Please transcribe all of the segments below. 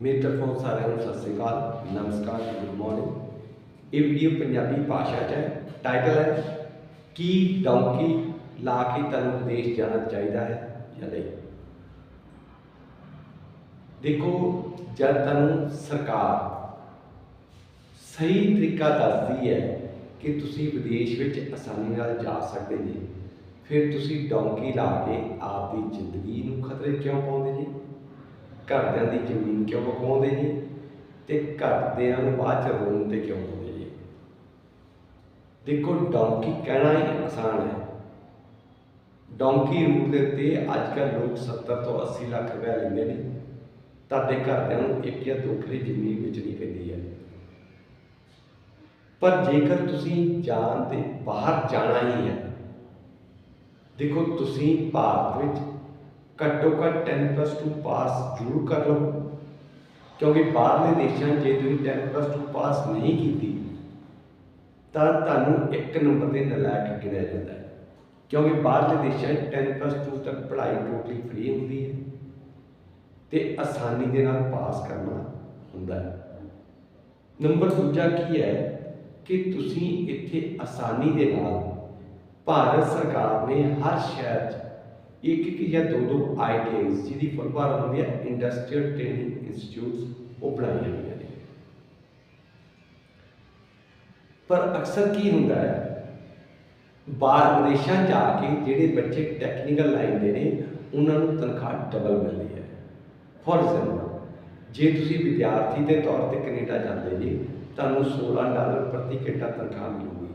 ਮੇਰੀ ਤਰਫੋਂ ਸਾਰਿਆਂ ਨੂੰ ਸਤਿ ਸ੍ਰੀ ਅਕਾਲ, ਨਮਸਕਾਰ ਗੁੱਡ ਮਾਰਨਿੰਗ ਇਹ ਵੀਡੀਓ ਪੰਜਾਬੀ ਭਾਸ਼ਾ 'ਚ ਹੈ। ਟਾਈਟਲ ਹੈ, ਕੀ ਡੌਂਕੀ ਲਾ ਕੇ ਤੁਹਾਨੂੰ ਵਿਦੇਸ਼ ਜਾਣਾ ਚਾਹੀਦਾ ਹੈ ਜਾਂ ਨਹੀਂ? ਦੇਖੋ, ਜਦ ਤੁਹਾਨੂੰ ਸਰਕਾਰ ਸਹੀ ਤਰੀਕਾ ਦੱਸਦੀ ਹੈ ਕਿ ਤੁਸੀਂ ਵਿਦੇਸ਼ ਵਿੱਚ ਆਸਾਨੀ ਨਾਲ ਜਾ ਸਕਦੇ ਜੀ, ਫਿਰ ਤੁਸੀਂ ਡੌਂਕੀ ਲਾ ਕੇ ਆਪ ਦੀ ਜ਼ਿੰਦਗੀ ਨੂੰ ਖਤਰੇ ਕਿਉਂ ਪਾਉਂਦੇ ਜੀ? ਘਰਦਿਆਂ ਦੀ ਜ਼ਮੀਨ ਕਿਉਂ ਬਕਾਉਂਦੇ ਜੀ ਤੇ ਘਰਦਿਆਂ ਨੂੰ ਬਾਅਦ ਚ ਰੋਣ ਤੇ ਕਿਉਂ ਪਾਉਂਦੇ ਜੀ ਦੇਖੋ ਡੌਂਕੀ ਕਹਿਣਾ ਹੀ ਆਸਾਨ ਹੈ। ਡੌਂਕੀ ਰੂਟ ਦੇ ਉੱਤੇ ਅੱਜ ਕੱਲ੍ਹ ਲੋਕ 70 ਤੋਂ 80 ਲੱਖ ਰੁਪਏ ਲੈਂਦੇ ਨੇ। ਤੁਹਾਡੇ ਘਰਦਿਆਂ ਨੂੰ ਇੱਕ ਜਾਂ ਦੋ ਕਿੱਲੇ ਜ਼ਮੀਨ ਵੇਚਣੀ ਪੈਂਦੀ ਹੈ। ਪਰ ਜੇਕਰ ਤੁਸੀਂ ਜਾਣ ਤੇ ਬਾਹਰ ਜਾਣਾ ਹੀ ਹੈ, ਦੇਖੋ, ਤੁਸੀਂ ਭਾਰਤ ਵਿੱਚ ਘੱਟੋ ਘੱਟ 10+2 ਪਾਸ ਜ਼ਰੂਰ ਕਰ ਲਓ। ਕਿਉਂਕਿ ਬਾਹਰਲੇ ਦੇਸ਼ਾਂ ਜੇ ਤੁਸੀਂ 10+2 ਪਾਸ ਨਹੀਂ ਕੀਤੀ, ਤਾਂ ਤੁਹਾਨੂੰ ਇੱਕ ਨੰਬਰ ਦੇ ਨਲਾਇਕ ਗਿਣਿਆ ਜਾਂਦਾ ਹੈ। ਕਿਉਂਕਿ ਬਾਹਰਲੇ ਦੇਸ਼ਾਂ 'ਚ 10+2 ਤੱਕ ਪੜ੍ਹਾਈ ਟੋਟਲੀ ਫ੍ਰੀ ਹੁੰਦੀ ਹੈ ਤੇ ਆਸਾਨੀ ਦੇ ਨਾਲ ਪਾਸ ਕਰਨਾ ਹੁੰਦਾ ਹੈ। ਨੰਬਰ ਦੂਜਾ ਕੀ ਹੈ ਕਿ ਤੁਸੀਂ ਇੱਥੇ ਆਸਾਨੀ ਦੇ ਨਾਲ ਭਾਰਤ ਸਰਕਾਰ ਨੇ ਹਰ ਸ਼ਹਿਰ 'ਚ ਇੱਕ ਇੱਕ ਜਾਂ ਦੋ ਦੋ ਆਈਟੀਆਈਜ਼ ਜਿਹਦੀ ਫੁੱਲ ਫਾਰਮ ਹੁੰਦੀ ਹੈ ਇੰਡਸਟਰੀਅਲ ਟ੍ਰੇਨਿੰਗ ਇੰਸਟੀਚਿਊਟਸ ਉਹ ਬਣਾਈਆਂ ਹੋਈਆਂ ਨੇ। ਪਰ ਅਕਸਰ ਕੀ ਹੁੰਦਾ ਹੈ, ਬਾਹਰ ਵਿਦੇਸ਼ਾਂ ਜਾ ਕੇ ਜਿਹੜੇ ਬੱਚੇ ਟੈਕਨੀਕਲ ਲਾਈਨ ਦੇ ਨੇ, ਉਹਨਾਂ ਨੂੰ ਤਨਖਾਹ ਡਬਲ ਮਿਲਦੀ ਹੈ। ਫੋਰ ਐਗਜ਼ਾਮਪਲ ਜੇ ਤੁਸੀਂ ਵਿਦਿਆਰਥੀ ਦੇ ਤੌਰ ਤੇ ਕੈਨੇਡਾ ਜਾਂਦੇ ਜੀ, ਤੁਹਾਨੂੰ 16 ਡਾਲਰ ਪ੍ਰਤੀ ਘੰਟਾ ਤਨਖਾਹ ਮਿਲੂਗੀ।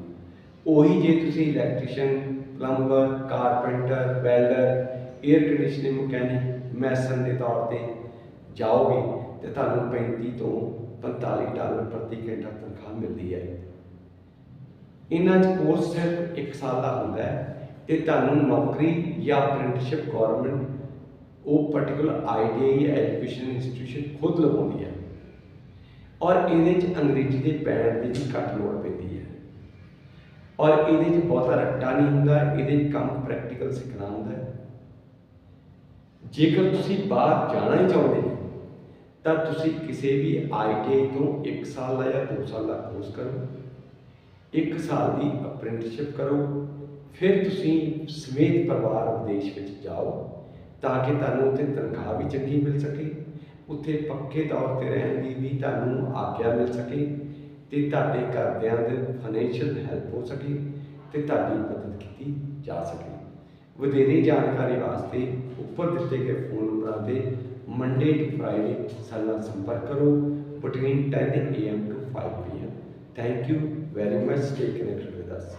ਉਹੀ ਜੇ ਤੁਸੀਂ electrician plumber carpenter welder air conditioning mechanic mason ਦੇ ਤੌਰ ਤੇ ਜਾਓਗੇ ਤੇ ਤੁਹਾਨੂੰ 35 ਤੋਂ 45 ਡਾਲਰ ਪ੍ਰਤੀ ਘੰਟਾ ਤਨਖਾਹ ਮਿਲਦੀ ਹੈ। ਇਹਨਾਂ 'ਚ ਕੋਰਸ ਸਿਰਫ 1 ਸਾਲ ਦਾ ਹੁੰਦਾ ਹੈ ਤੇ ਤੁਹਾਨੂੰ ਨੌਕਰੀ ਜਾਂ ਅਪ੍ਰੈਂਟਿਸਸ਼ਿਪ ਗਵਰਨਮੈਂਟ ਉਹ ਪਾਰਟਿਕੂਲਰ ਆਈਟੀਆਈ ਐਜੂਕੇਸ਼ਨ ਇੰਸਟੀਟਿਊਸ਼ਨ ਖੁਦ ਲਗਾਉਂਦੀ ਹੈ। ਔਰ ਇਹਦੇ 'ਚ ਅੰਗਰੇਜ਼ੀ ਦੇ ਪੈਣ ਦੀ ਵੀ ਘੱਟ ਲੋੜ ਪੈਂਦੀ ਹੈ। ਔਰ ਇਹਦੇ 'ਚ ਬਹੁਤਾ ਰੱਟਾ ਨਹੀਂ ਹੁੰਦਾ, ਇਹਦੇ 'ਚ ਕੰਮ ਪ੍ਰੈਕਟੀਕਲ ਸਿੱਖਣਾ ਹੁੰਦਾ ਜੇਕਰ ਤੁਸੀਂ ਬਾਹਰ ਜਾਣਾ ਹੀ ਚਾਹੁੰਦੇ ਤਾਂ ਤੁਸੀਂ ਕਿਸੇ ਵੀ ਆਈਟੀਆਈ ਤੋਂ 1 ਸਾਲ ਦਾ ਜਾਂ 2 ਸਾਲ ਦਾ ਕੋਰਸ ਕਰੋ। 1 ਸਾਲ ਦੀ ਅਪ੍ਰੈਂਟਿਸਸ਼ਿਪ ਕਰੋ। ਫਿਰ ਤੁਸੀਂ ਸਮੇਤ ਪਰਿਵਾਰ ਵਿਦੇਸ਼ ਵਿੱਚ ਜਾਓ, ਤਾਂ ਕਿ ਤੁਹਾਨੂੰ ਉੱਥੇ ਤਨਖਾਹ ਵੀ ਚੰਗੀ ਮਿਲ ਸਕੇ, ਉੱਥੇ ਪੱਕੇ ਤੌਰ ਤੇ ਰਹਿਣ ਦੀ ਵੀ ਤੁਹਾਨੂੰ ਆਗਿਆ ਮਿਲ ਸਕੇ। ਤੇ ਤੁਹਾਡੇ ਘਰਦਿਆਂ ਦੇ ਫਾਈਨੈਂਸ਼ੀਅਲ ਹੈਲਪ ਹੋ ਸਕੇ ਤੇ ਤੁਹਾਡੀ ਮਦਦ ਕੀਤੀ ਜਾ ਸਕੇ। ਵਧੇਰੇ ਜਾਣਕਾਰੀ ਵਾਸਤੇ ਉੱਪਰ ਦਿੱਤੇ ਗਏ ਫੋਨ ਨੰਬਰਾਂ ਤੇ ਮੰਡੇ ਟੂ ਫਰਾਈਡੇ ਸਾਡੇ ਨਾਲ ਸੰਪਰਕ ਕਰੋ between 10 am to 5 pm thank you very much stay connected with us